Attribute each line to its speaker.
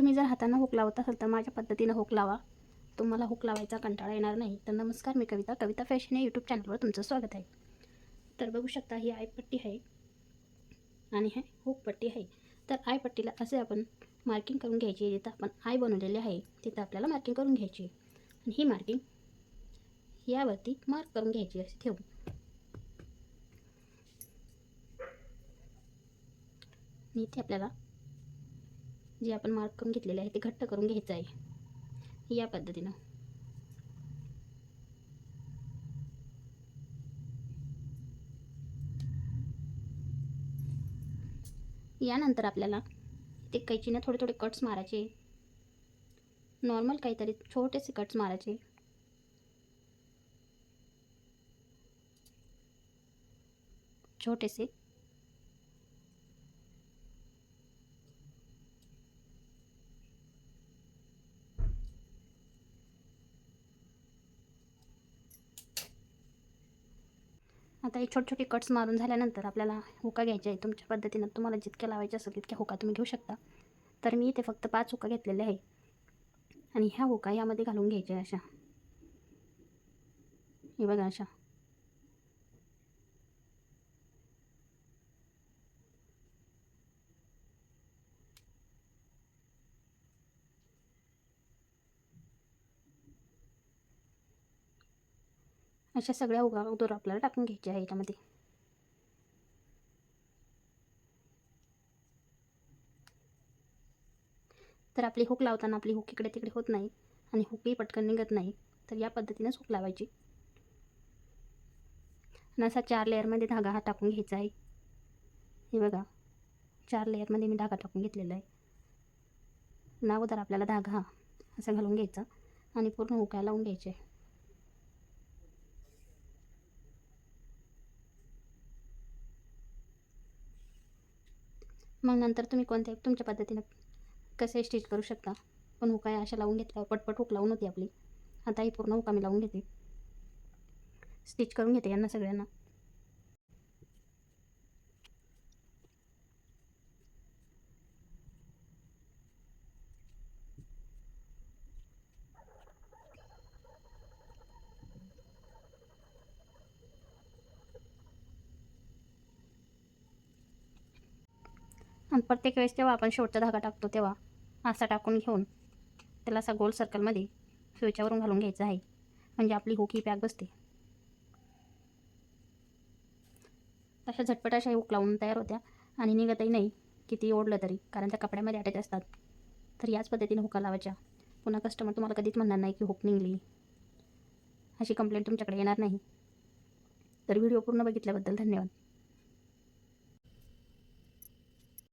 Speaker 1: तुम्ही जर हातानं हुक लावत असाल तर माझ्या पद्धतीनं हुक लावा. तुम्हाला हुक लावायचा कंटाळा येणार नाही. तर नमस्कार मी कविता. कविता फॅशन या यूट्यूब चॅनलवर तुमचं स्वागत आहे. तर बघू शकता ही आयपट्टी आहे आणि हे हुक पट्टी आहे. तर आयपट्टीला असे आपण मार्किंग करून घ्यायची आहे जिथं आपण आय बनवलेले आहे तिथं आपल्याला मार्किंग करून घ्यायची आहे. आणि ही मार्किंग यावरती मार्क करून घ्यायची अशी ठेवू. इथे आपल्याला जे आपण मार्क करून घेतलेले आहे ते घट्ट करून घ्यायचं आहे. या पद्धतीनं. यानंतर आपल्याला ते कैचीनं थोडे थोडे कट्स मारायचे. नॉर्मल काहीतरी छोटेसे कट्स मारायचे. छोटेसे. आता हे छोटे छोटे कट्स मारून झाल्यानंतर आपल्याला हुका घ्यायचे आहे तुमच्या पद्धतीनं तुम्हाला जितक्या लावायचे असेल तितक्या हुका तुम्ही घेऊ शकता. तर मी इथे फक्त पाच हुका घेतलेले आहे आणि ह्या हुका यामध्ये घालून घ्यायच्या अशा. हे बघा अशा. अशा सगळ्या उगा दोर आपल्याला टाकून घ्यायच्या आहे याच्यामध्ये तर आपली हुक लावताना आपली हुक इकडे तिकडे होत नाही आणि हुकही पटकन निघत नाही तर या पद्धतीनंच हुक लावायची. आणि असा चार लेअरमध्ये धागा हा टाकून घ्यायचा आहे. हे बघा चार लेअरमध्ये मी धागा टाकून घेतलेला आहे. ना आपल्याला धागा हा असा घालून घ्यायचा आणि पूर्ण हुकाय लावून घ्यायचे. मग नंतर तुम्ही कोणत्या तुमच्या पद्धतीनं कसे स्टिच करू शकता? पण हो हुकाय अशा लावून घेतल्या पटपट हुक लावून होती आपली. आता ही पूर्ण हुका मी लावून घेते. स्टिच करून घेते यांना सगळ्यांना. आणि प्रत्येक वेळेस जेव्हा आपण शेवटचा धागा टाकतो तेव्हा असा टाकून घेऊन त्याला असा गोल सर्कलमध्ये स्विचावरून घालून घ्यायचा आहे. म्हणजे आपली हुक ही पॅक बसते. अशा झटपट अशा हुक लावून तयार होत्या आणि निघतही नाही किती ओढलं तरी कारण त्या कपड्यामध्ये अटॅच असतात. तर याच पद्धतीने हुका लावायच्या. पुन्हा कस्टमर तुम्हाला कधीच म्हणणार नाही की हुक निघली. अशी कंप्लेंट तुमच्याकडे येणार नाही. तर व्हिडिओ पूर्ण बघितल्याबद्दल धन्यवाद.